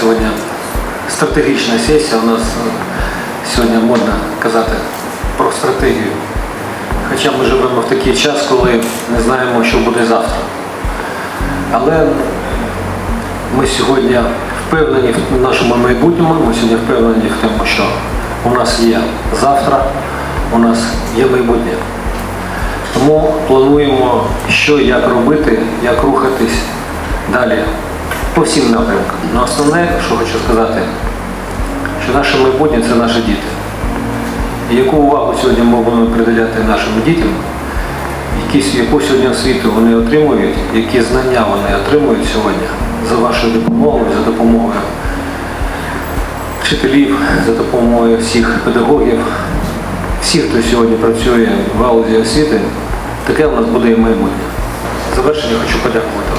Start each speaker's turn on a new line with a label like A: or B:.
A: сьогодні стратегічна сесія. У нас е, сьогодні модно казати про стратегію. Хоча ми живемо в такий час, коли не знаємо, що буде завтра. Але ми сьогодні впевнені в нашому майбутньому, ми сьогодні впевнені в тому, що у нас є завтра, у нас є майбутнє. Тому плануємо, що як робити, як рухатись далі по всім напрямкам. Ну, основне, що хочу сказати, що наше майбутнє це наші діти. І яку увагу сьогодні ми будемо приділяти нашим дітям, якісь, яку сьогодні освіту вони отримують, які знання вони отримують сьогодні за вашою допомогою, за допомогою вчителів, за допомогою всіх педагогів, всіх, хто сьогодні працює в галузі освіти, таке у нас буде і майбутнє. Завершення хочу подякувати